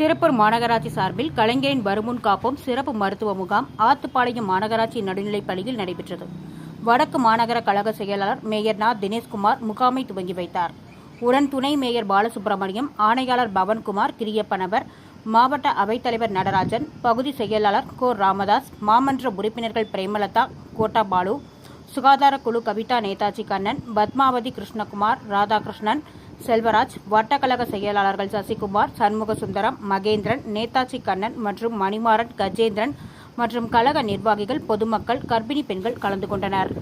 திருப்பூர் மாநகராட்சி சார்பில் கலைஞரின் வருமுன் காப்போம் சிறப்பு மருத்துவ முகாம் ஆத்துப்பாளையம் மாநகராட்சி நடுநிலைப் பள்ளியில் நடைபெற்றது. வடக்கு மாநகர கழக செயலாளர் மேயர் நா. தினேஷ்குமார் முகாமை துவங்கி வைத்தார். உடன் துணை மேயர் பாலசுப்ரமணியம் ஆணையாளர் பவன்குமார் கிரியப்பனவர் மாவட்ட அவைத்தலைவர் நடராஜன் பகுதி செயலாளர் கோ. ராமதாஸ் மாமன்ற உறுப்பினர்கள் பிரேமலதா கோட்டா பாலு சுகாதார குழு கவிதா நேதாஜி கண்ணன் பத்மாவதி கிருஷ்ணகுமார் ராதாகிருஷ்ணன் செல்வராஜ் வட்டக்கழக செயலாளர்கள் சசிகுமார் சண்முக சுந்தரம் மகேந்திரன் நேதாஜி கண்ணன் மற்றும் மணிமாறன் கஜேந்திரன் மற்றும் கழக நிர்வாகிகள் பொதுமக்கள் கர்ப்பிணி பெண்கள் கலந்து கொண்டனர்.